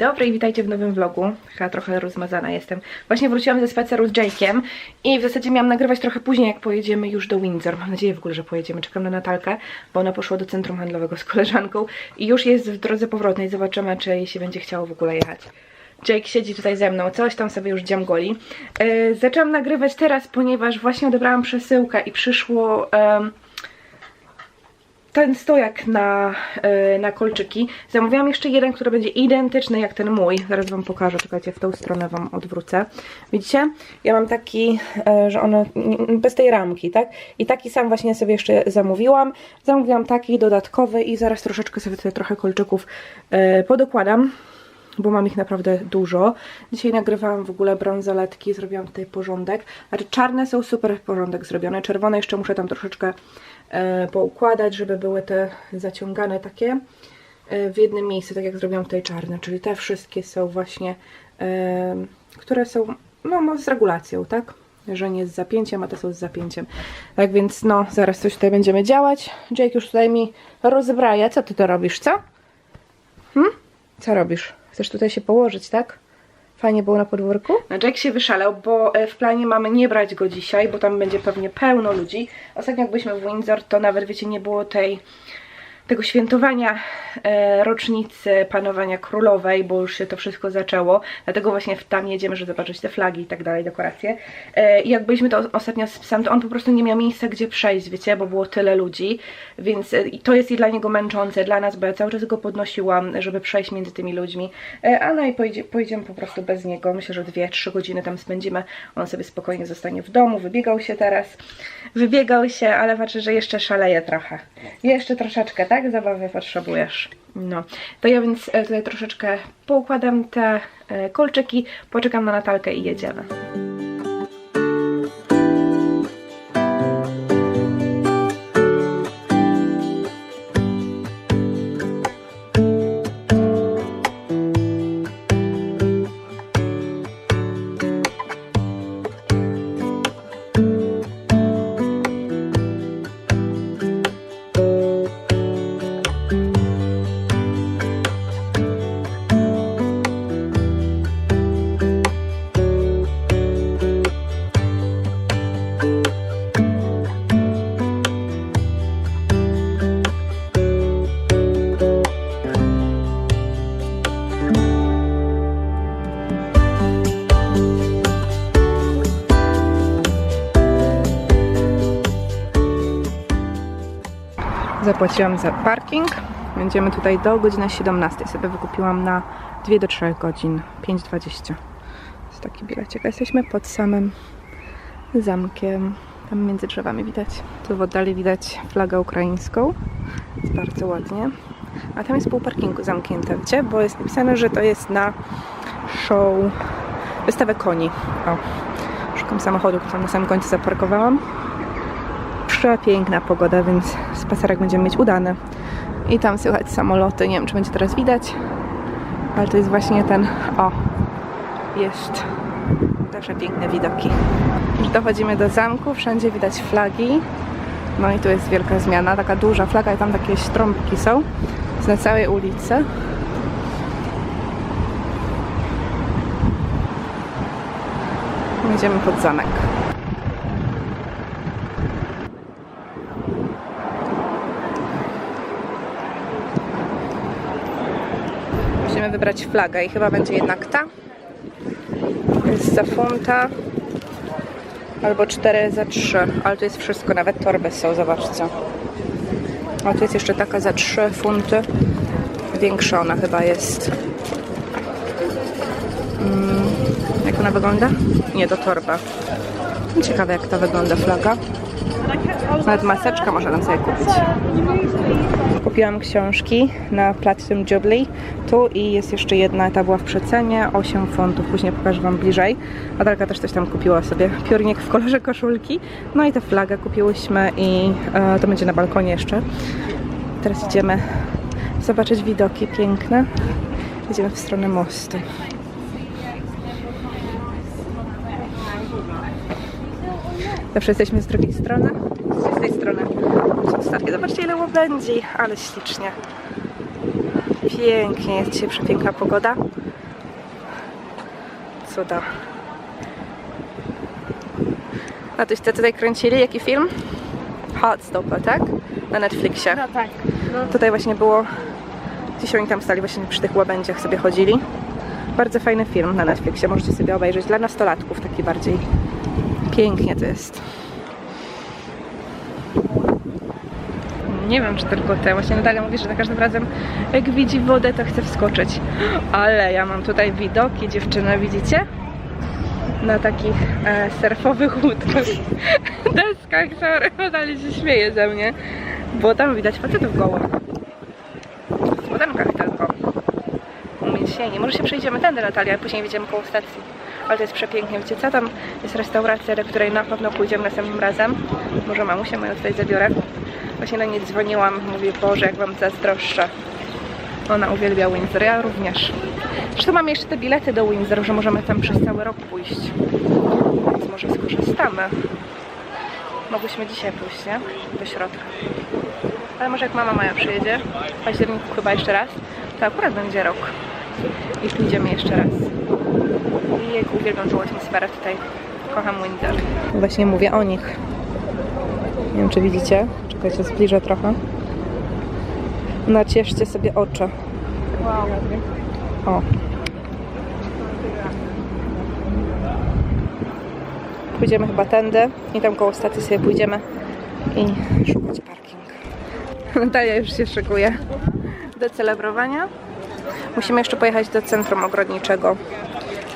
dobry i witajcie w nowym vlogu. Chyba trochę rozmazana jestem. Właśnie wróciłam ze spaceru z Jake'iem i w zasadzie miałam nagrywać trochę później, jak pojedziemy już do Windsor. Mam nadzieję w ogóle, że pojedziemy. Czekam na Natalkę, bo ona poszła do centrum handlowego z koleżanką i już jest w drodze powrotnej. Zobaczymy, czy jej się będzie chciało w ogóle jechać. Jake siedzi tutaj ze mną, coś tam sobie już dziamgoli. Yy, zaczęłam nagrywać teraz, ponieważ właśnie odebrałam przesyłkę i przyszło... em, ten stojak na, e, na kolczyki. Zamówiłam jeszcze jeden, który będzie identyczny jak ten mój. Zaraz wam pokażę, czekajcie, w tą stronę wam odwrócę. Widzicie? Ja mam taki, e, że ono bez tej ramki, tak? I taki sam właśnie sobie jeszcze zamówiłam. Zamówiłam taki dodatkowy i zaraz troszeczkę sobie tutaj trochę kolczyków e, podokładam. Bo mam ich naprawdę dużo. Dzisiaj nagrywałam w ogóle brązoletki, zrobiłam tutaj porządek. Znaczy czarne są super porządek zrobione. Czerwone jeszcze muszę tam troszeczkę poukładać, żeby były te zaciągane takie e, w jednym miejscu, tak jak zrobiłam tutaj czarne. Czyli te wszystkie są właśnie, e, które są no, no, z regulacją, tak? Że nie z zapięciem, a te są z zapięciem. Tak więc no, zaraz coś tutaj będziemy działać. Jake już tutaj mi rozbraja. Co ty to robisz, co? Hmm? Co robisz? Chcesz tutaj się położyć, tak? Fajnie było na podwórku? No Jack się wyszalał, bo e, w planie mamy nie brać go dzisiaj, bo tam będzie pewnie pełno ludzi. Ostatnio jak byliśmy w Windsor, to nawet wiecie, nie było tej tego świętowania e, rocznicy panowania królowej, bo już się to wszystko zaczęło. Dlatego właśnie tam jedziemy, żeby zobaczyć te flagi i tak dalej, dekoracje. E, I jak byliśmy to ostatnio z psem, to on po prostu nie miał miejsca, gdzie przejść, wiecie, bo było tyle ludzi. Więc e, to jest i dla niego męczące, dla nas, bo ja cały czas go podnosiłam, żeby przejść między tymi ludźmi. A no i pojedzie, pojedziemy po prostu bez niego. Myślę, że 2-3 godziny tam spędzimy. On sobie spokojnie zostanie w domu. Wybiegał się teraz. Wybiegał się, ale patrzę, że jeszcze szaleje trochę. Jeszcze troszeczkę, tak? Zabawy potrzebujesz. No, to ja więc e, tutaj troszeczkę poukładam te e, kolczyki, poczekam na Natalkę i jedziemy. Zapłaciłam za parking. Będziemy tutaj do godziny 17. Sobie wykupiłam na 2 do 3 godzin. 5,20. Jest taki bilecik. Jesteśmy pod samym zamkiem. Tam między drzewami widać. Tu w oddali widać flagę ukraińską. Jest bardzo ładnie. A tam jest pół parkingu zamknięte, wiecie? Bo jest napisane, że to jest na show wystawę koni. O, szukam samochodu, który tam na samym końcu zaparkowałam przepiękna pogoda, więc spacerek będziemy mieć udany. I tam słychać samoloty, nie wiem czy będzie teraz widać, ale to jest właśnie ten, o, jest zawsze piękne widoki. Już dochodzimy do zamku, wszędzie widać flagi. No i tu jest wielka zmiana, taka duża flaga i tam takie trąbki są. Na całej ulicy. Idziemy pod zamek. Wybrać flagę i chyba będzie jednak ta. Jest za funta. Albo 4 za 3. Ale tu jest wszystko, nawet torby są, zobaczcie. A tu jest jeszcze taka za 3 funty. Większa ona chyba jest. Mm, jak ona wygląda? Nie, to torba. Ciekawe jak to wygląda flaga. Nawet maseczkę można tam sobie kupić. Kupiłam książki na Platinum Jubilee. Tu i jest jeszcze jedna, ta była w przecenie, 8 funtów. Później pokażę Wam bliżej. Natalka też coś tam kupiła sobie. Piórnik w kolorze koszulki. No i tę flagę kupiłyśmy i e, to będzie na balkonie jeszcze. Teraz idziemy zobaczyć widoki piękne. Idziemy w stronę mostu. Zawsze jesteśmy z drugiej strony. Z tej strony są statki. Zobaczcie ile łabędzi, ale ślicznie. Pięknie, jest dzisiaj przepiękna pogoda. cuda. A toście tutaj kręcili jaki film? Heartstopper, tak? Na Netflixie. No tak. No. Tutaj właśnie było, gdzieś oni tam stali właśnie przy tych łabędziach sobie chodzili. Bardzo fajny film na Netflixie, możecie sobie obejrzeć. Dla nastolatków taki bardziej pięknie to jest. Nie wiem, czy tylko te. Właśnie Natalia mówi, że za każdym razem jak widzi wodę, to chce wskoczyć. Ale ja mam tutaj widoki, dziewczyny, widzicie? Na takich e, surfowych łódkach, deskach, sorry, Natalia się śmieje ze mnie, bo tam widać facetów gołych. W spodenkach tylko. Umięśnieni. Może się przejdziemy tędy, Natalia, a później wyjdziemy koło stacji. Ale to jest przepięknie. Wiecie co? Tam jest restauracja, do której na pewno pójdziemy następnym razem. Może mamusię moją tutaj zabiorę. Właśnie na nie dzwoniłam. Mówię, Boże, jak wam zazdroszczę. Ona uwielbia Windsor, ja również. Zresztą mamy jeszcze te bilety do Windsor, że możemy tam przez cały rok pójść. Więc może skorzystamy. Mogłyśmy dzisiaj pójść, nie? Do środka. Ale może jak mama moja przyjedzie, w październiku chyba jeszcze raz, to akurat będzie rok. I pójdziemy jeszcze raz. I jak uwielbiam tą atmosferę tutaj. Kocham Windsor. Właśnie mówię o nich. Nie wiem, czy widzicie. Czekajcie, zbliżę trochę. Nacieszcie sobie oczy. Wow. O. Pójdziemy chyba tędy i tam koło stacji sobie pójdziemy i szukać parking. Natalia już się szykuje do celebrowania. Musimy jeszcze pojechać do centrum ogrodniczego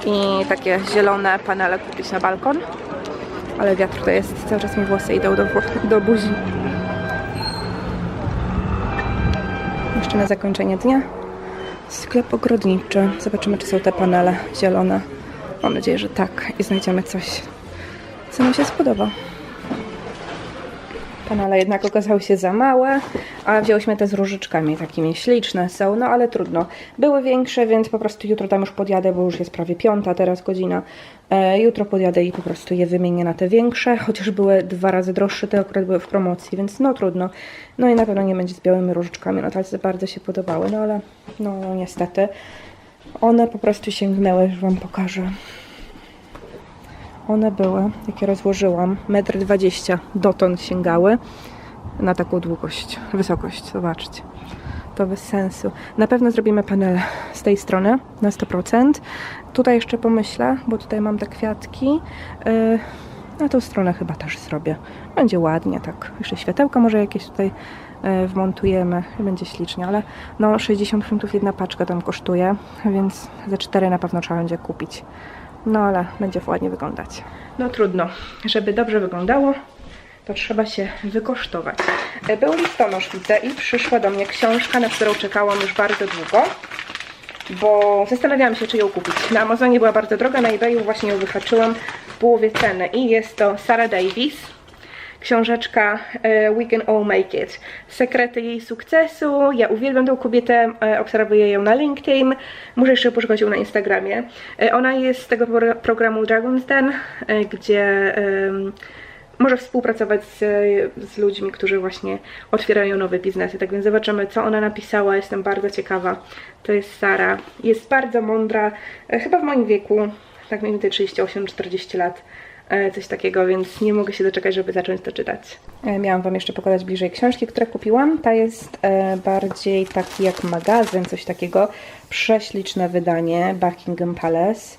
i takie zielone panele kupić na balkon. Ale wiatr to jest, cały czas mi włosy idą do, do buzi. Jeszcze na zakończenie dnia Sklep ogrodniczy. Zobaczymy, czy są te panele zielone. Mam nadzieję, że tak. I znajdziemy coś, co nam się spodoba. Panele jednak okazały się za małe, a wzięłyśmy te z różyczkami, takimi śliczne są, no ale trudno. Były większe, więc po prostu jutro tam już podjadę, bo już jest prawie piąta teraz godzina. E, jutro podjadę i po prostu je wymienię na te większe, chociaż były dwa razy droższe, te akurat były w promocji, więc no trudno. No i na pewno nie będzie z białymi różyczkami, no tak bardzo się podobały, no ale no niestety one po prostu sięgnęły, już Wam pokażę. One były, jakie rozłożyłam, 1,20 m dotąd sięgały na taką długość, wysokość, zobaczcie. To bez sensu. Na pewno zrobimy panel z tej strony na 100%. Tutaj jeszcze pomyślę, bo tutaj mam te kwiatki. Yy, na tą stronę chyba też zrobię. Będzie ładnie, tak. Jeszcze światełka może jakieś tutaj yy, wmontujemy. Będzie ślicznie, ale no 60 funtów jedna paczka tam kosztuje, więc za 4 na pewno trzeba będzie kupić. No ale będzie ładnie wyglądać. No trudno. Żeby dobrze wyglądało, to trzeba się wykosztować. E, Był listonosz, widzę, i przyszła do mnie książka, na którą czekałam już bardzo długo, bo zastanawiałam się, czy ją kupić. Na Amazonie była bardzo droga, na eBayu właśnie ją wyhaczyłam w połowie ceny i jest to Sarah Davis. Książeczka e, We Can All Make It. Sekrety jej sukcesu. Ja uwielbiam tą kobietę, e, obserwuję ją na LinkedIn. Muszę jeszcze poszukać ją na Instagramie. E, Ona jest z tego pro- programu Dragon's Den, gdzie może współpracować z, z ludźmi, którzy właśnie otwierają nowe biznesy. Tak więc zobaczymy, co ona napisała. Jestem bardzo ciekawa. To jest Sara. Jest bardzo mądra, chyba w moim wieku, tak mniej więcej 38-40 lat. E, Coś takiego, więc nie mogę się doczekać, żeby zacząć to czytać. E, Miałam Wam jeszcze pokazać bliżej książki, które kupiłam. Ta jest e, bardziej taki jak magazyn, coś takiego. Prześliczne wydanie Buckingham Palace.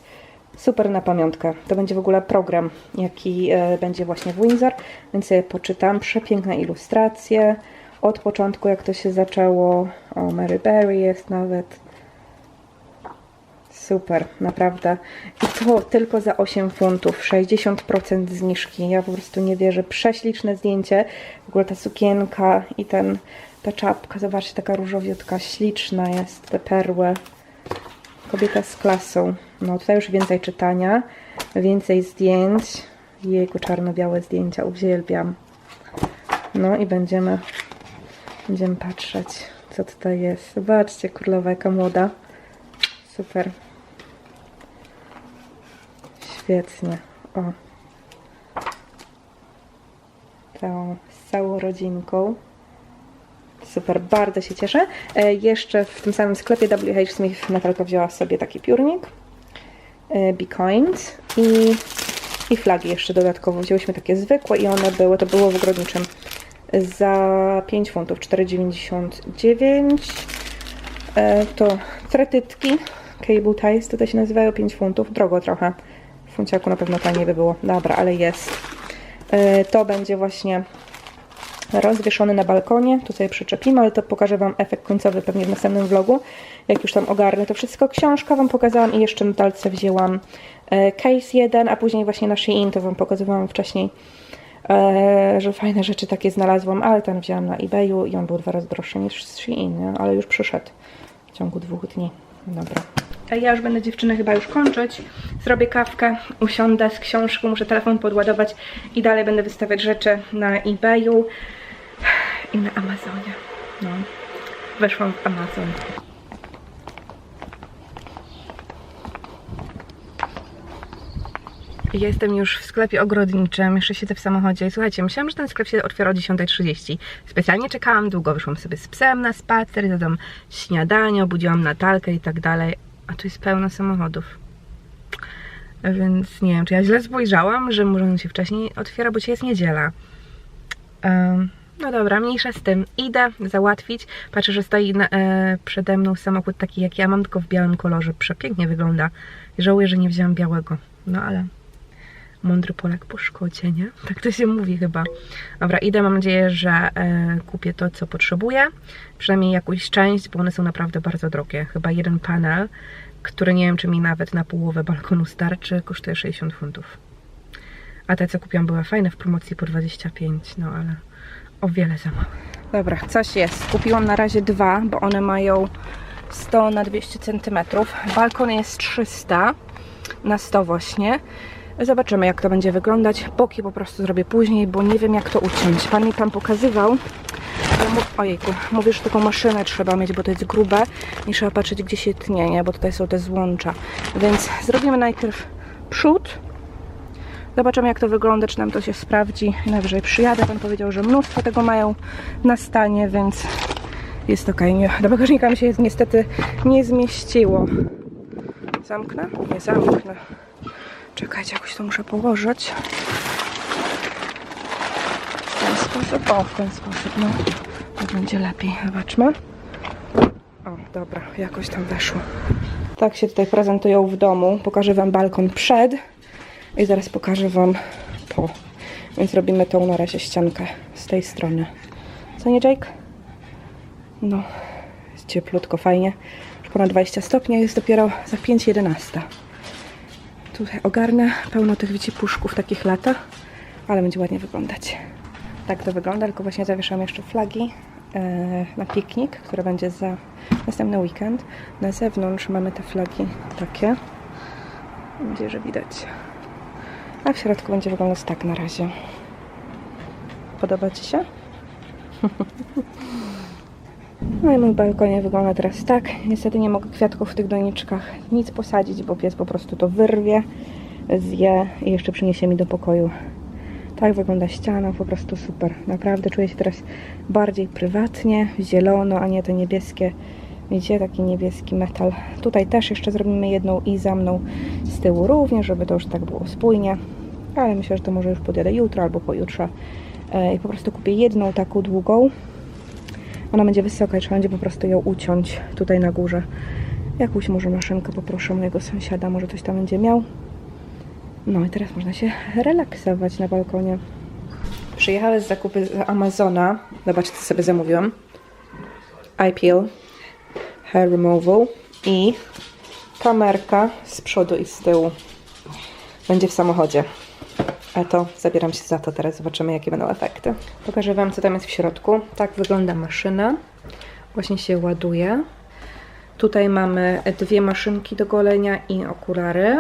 Super na pamiątkę. To będzie w ogóle program, jaki będzie właśnie w Windsor, więc sobie poczytam. Przepiękne ilustracje. Od początku, jak to się zaczęło. O, Mary Berry jest nawet. Super, naprawdę. To tylko za 8 funtów, 60% zniżki. Ja po prostu nie wierzę. Prześliczne zdjęcie. W ogóle ta sukienka i ten, ta czapka, zobaczcie, taka różowiutka, śliczna jest, te perły. Kobieta z klasą. No tutaj już więcej czytania, więcej zdjęć. Jejku, czarno-białe zdjęcia, uwielbiam. No i będziemy, będziemy patrzeć, co tutaj jest. Zobaczcie, królowa jaka młoda. Super. Świetnie. O. Całą, z całą rodzinką. Super, bardzo się cieszę. E, jeszcze w tym samym sklepie WH Smith Natalka wzięła sobie taki piórnik. e, Bitcoins i, i flagi jeszcze dodatkowo. Wzięłyśmy takie zwykłe i one były, to było w ogrodniczym za 5 funtów, 4,99. E, to tretytki, cable ties, tutaj się nazywają 5 funtów, drogo trochę. Funciaku na pewno taniej by było. Dobra, ale jest. E, To będzie właśnie rozwieszony na balkonie. Tu sobie przyczepimy, ale to pokażę Wam efekt końcowy pewnie w następnym vlogu. Jak już tam ogarnę to wszystko. Książka Wam pokazałam i jeszcze na talce wzięłam e, case jeden, a później właśnie na Shein to Wam pokazywałam wcześniej, e, że fajne rzeczy takie znalazłam, ale ten wzięłam na eBayu i on był dwa razy droższy niż Shein, ale już przyszedł w ciągu dwóch dni. Dobra. Ja już będę dziewczyny chyba już kończyć. Zrobię kawkę, usiądę z książką, muszę telefon podładować i dalej będę wystawiać rzeczy na eBayu i na Amazonie. No. Weszłam w Amazon. Jestem już w sklepie ogrodniczym, jeszcze siedzę w samochodzie. Słuchajcie, myślałam, że ten sklep się otwiera o 10.30. Specjalnie czekałam długo, wyszłam sobie z psem na spacer, zjadłam śniadanie, obudziłam Natalkę i tak dalej. A tu jest pełno samochodów. Więc nie wiem, czy ja źle spojrzałam, że może on się wcześniej otwiera, bo dzisiaj jest niedziela. Em, no dobra, mniejsza z tym. Idę załatwić. Patrzę, że stoi na, e, przede mną samochód taki jak ja mam, tylko w białym kolorze. Przepięknie wygląda. Żałuję, że nie wzięłam białego. No ale mądry Polak po szkodzie, nie? Tak to się mówi chyba. Dobra, idę, mam nadzieję, że e, kupię to, co potrzebuję. Przynajmniej jakąś część, bo one są naprawdę bardzo drogie. Chyba jeden panel, który nie wiem, czy mi nawet na połowę balkonu starczy, kosztuje 60 funtów. A te, co kupiłam, były fajne w promocji po 25, no ale o wiele za mało. Dobra, coś jest. Kupiłam na razie dwa, bo one mają 100 na 200 cm. Balkon jest 300 na 100 właśnie. Zobaczymy, jak to będzie wyglądać. Boki po prostu zrobię później, bo nie wiem, jak to uciąć. Pan mi tam pokazywał. Ojejku, mówię, że taką maszynę trzeba mieć, bo to jest grube i trzeba patrzeć, gdzie się tnie, nie? bo tutaj są te złącza. Więc zrobimy najpierw przód. Zobaczymy, jak to wygląda, czy nam to się sprawdzi. Najwyżej przyjadę. Pan powiedział, że mnóstwo tego mają na stanie, więc jest ok. Nie, do bagażnika mi się niestety nie zmieściło. Zamknę? Nie zamknę. Czekajcie, jakoś to muszę położyć. W ten sposób. O, w ten sposób, no. To będzie lepiej. Zobaczmy. O, dobra, jakoś tam weszło. Tak się tutaj prezentują w domu. Pokażę Wam balkon przed i zaraz pokażę Wam po. Więc robimy tą na razie ściankę z tej strony. Co nie, Jake? No, jest cieplutko, fajnie. Już ponad 20 stopni, jest dopiero za 5.11. Tutaj ogarnę pełno tych wycipuszków takich lata, ale będzie ładnie wyglądać. Tak to wygląda, tylko właśnie zawieszam jeszcze flagi e, na piknik, który będzie za następny weekend. Na zewnątrz mamy te flagi takie. Mam nadzieję, że widać. A w środku będzie wyglądać tak na razie. Podoba Ci się? No i mój balkonie wygląda teraz tak. Niestety nie mogę kwiatków w tych doniczkach nic posadzić, bo pies po prostu to wyrwie, zje i jeszcze przyniesie mi do pokoju. Tak wygląda ściana, po prostu super. Naprawdę czuję się teraz bardziej prywatnie, zielono, a nie te niebieskie. Widzicie, taki niebieski metal. Tutaj też jeszcze zrobimy jedną i za mną z tyłu również, żeby to już tak było spójnie. Ale myślę, że to może już podjadę jutro albo pojutrze. E, I po prostu kupię jedną taką długą, ona będzie wysoka i trzeba będzie po prostu ją uciąć tutaj na górze. Jakąś może maszynkę poproszę mojego sąsiada, może coś tam będzie miał. No i teraz można się relaksować na balkonie. Przyjechały z zakupy z Amazona. Zobaczcie, co sobie zamówiłam. Peel, hair removal i kamerka z przodu i z tyłu. Będzie w samochodzie. A to zabieram się za to teraz, zobaczymy jakie będą efekty. Pokażę Wam co tam jest w środku. Tak wygląda maszyna. Właśnie się ładuje. Tutaj mamy dwie maszynki do golenia i okulary.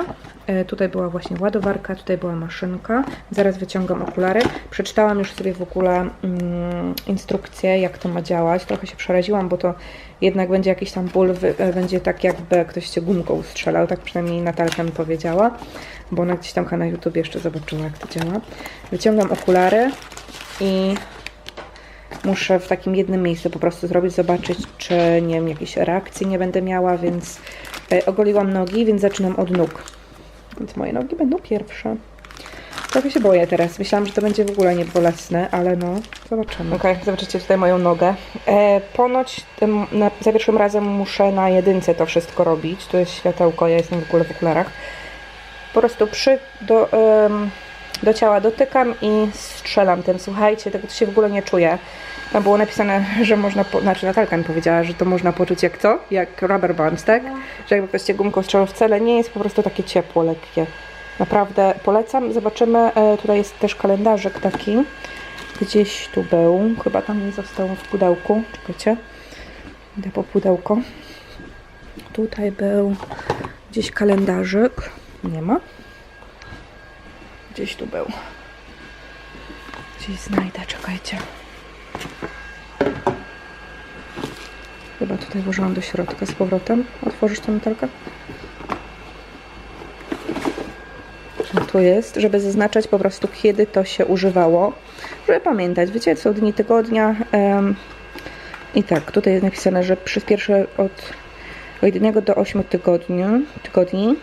E, Tutaj była właśnie ładowarka, tutaj była maszynka. Zaraz wyciągam okulary. Przeczytałam już sobie w ogóle mm, instrukcję, jak to ma działać. Trochę się przeraziłam, bo to jednak będzie jakiś tam ból, e, będzie tak jakby ktoś cię gumką strzelał, tak przynajmniej Natalka mi powiedziała, bo ona gdzieś tam na YouTube jeszcze zobaczyła, jak to działa. Wyciągam okulary i muszę w takim jednym miejscu po prostu zrobić, zobaczyć, czy nie wiem, jakiejś reakcji nie będę miała, więc e, ogoliłam nogi, więc zaczynam od nóg. Więc moje nogi będą pierwsze. Trochę się boję teraz. Myślałam, że to będzie w ogóle nie bolesne, ale no, zobaczymy. Okej, zobaczycie tutaj moją nogę. E, ponoć em, na, za pierwszym razem muszę na jedynce to wszystko robić. To jest światełko, ja jestem w ogóle w okularach. Po prostu przy, do, do ciała dotykam i strzelam tym. Słuchajcie, tego to się w ogóle nie czuję. Tam było napisane, że można, po, znaczy Natalka mi powiedziała, że to można poczuć jak co? Jak rubber bands, tak? Że jakby ktoś cię gumką strzelał wcale nie jest po prostu takie ciepło, lekkie. Naprawdę polecam. Zobaczymy, e, tutaj jest też kalendarzyk taki. Gdzieś tu był, chyba tam nie został w pudełku. Czekajcie, idę po pudełko. Tutaj był gdzieś kalendarzyk. Nie ma. Gdzieś tu był. Gdzieś znajdę, czekajcie. Chyba tutaj włożyłam do środka z powrotem. Otworzysz tę? No tu jest, żeby zaznaczać po prostu kiedy to się używało, żeby pamiętać, wiecie, co dni tygodnia. I tak, tutaj jest napisane, że przez pierwsze od, od 1 do 8 tygodni, tygodni,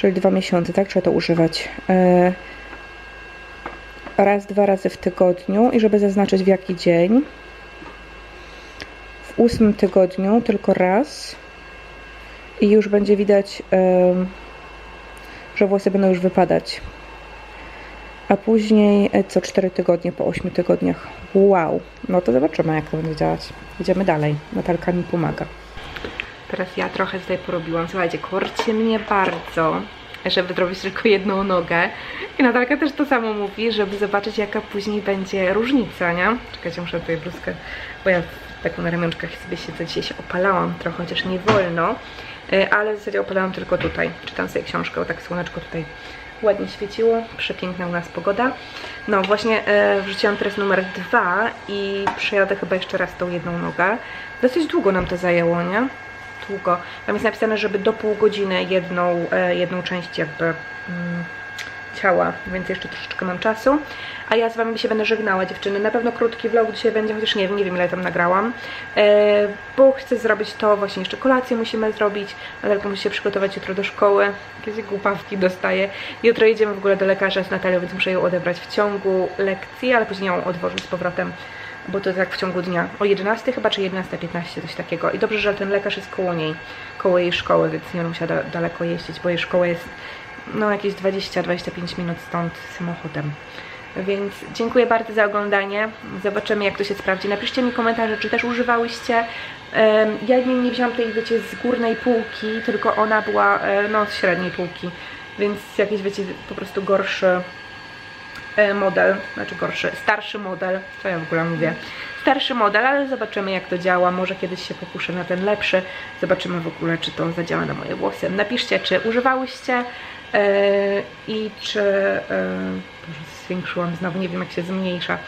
czyli dwa miesiące, tak, trzeba to używać. E, raz, dwa razy w tygodniu i żeby zaznaczyć w jaki dzień. W ósmym tygodniu tylko raz i już będzie widać, że włosy będą już wypadać. A później e, co 4 tygodnie po 8 tygodniach. Wow, no to zobaczymy jak to będzie działać. Idziemy dalej. Natalka mi pomaga. Teraz ja trochę tutaj porobiłam. Słuchajcie, korci mnie bardzo, żeby zrobić tylko jedną nogę. I Natalka też to samo mówi, żeby zobaczyć jaka później będzie różnica, nie? Czekajcie, muszę tutaj bluzkę, bo ja taką na ramionczkach sobie siedzę. Dzisiaj się opalałam trochę, chociaż nie wolno. E, Ale w zasadzie opalałam tylko tutaj. Czytam sobie książkę, bo tak słoneczko tutaj ładnie świeciło. Przepiękna u nas pogoda. No właśnie e, wrzuciłam teraz numer dwa i przejadę chyba jeszcze raz tą jedną nogę. Dosyć długo nam to zajęło, nie? Długo. Tam jest napisane, żeby do pół godziny jedną, e, jedną część jakby mm, ciała, więc jeszcze troszeczkę mam czasu. A ja z Wami się będę żegnała, dziewczyny. Na pewno krótki vlog dzisiaj będzie, chociaż nie nie wiem ile tam nagrałam. E, bo chcę zrobić to, właśnie jeszcze kolację musimy zrobić. Natalka musi się przygotować jutro do szkoły. Jakieś głupawki dostaję. Jutro jedziemy w ogóle do lekarza z Natalią, więc muszę ją odebrać w ciągu lekcji, ale później ją odwożę z powrotem. Bo to tak w ciągu dnia. O 11 chyba, czy 11.15, coś takiego. I dobrze, że ten lekarz jest koło niej, koło jej szkoły, więc nie musiała da daleko jeździć, bo jej szkoła jest no jakieś 20-25 minut stąd samochodem. Więc dziękuję bardzo za oglądanie. Zobaczymy jak to się sprawdzi. Napiszcie mi komentarze, czy też używałyście. Ja nie, nie wziąłam tej, wiecie, z górnej półki, tylko ona była e, no, z średniej półki. Więc jakiś, wiecie, po prostu gorszy model, znaczy gorszy, starszy model, co ja w ogóle mówię, starszy model, ale zobaczymy jak to działa, może kiedyś się pokuszę na ten lepszy, zobaczymy w ogóle czy to zadziała na moje włosy. Napiszcie czy używałyście e, i czy, e, Boże, zwiększyłam znowu, nie wiem jak się zmniejsza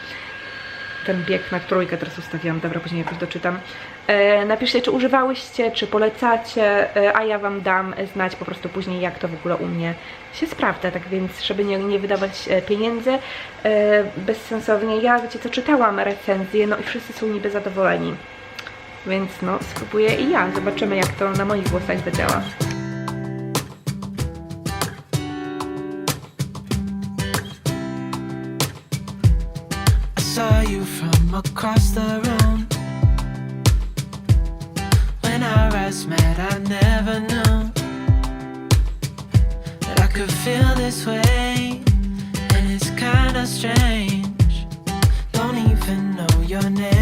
ten bieg na trójkę teraz ustawiłam, dobra, później jakoś doczytam. E, napiszcie, czy używałyście, czy polecacie, e, a ja Wam dam znać po prostu później, jak to w ogóle u mnie się sprawdza, tak więc, żeby nie, nie wydawać e, pieniędzy bezsensownie. Ja, wiecie co, czytałam recenzje, no i wszyscy są niby zadowoleni. Więc no, spróbuję i ja. Zobaczymy, jak to na moich włosach zadziała. Across the room. Our met, I never knew that I could feel this way, and it's kinda strange. Don't even know your name.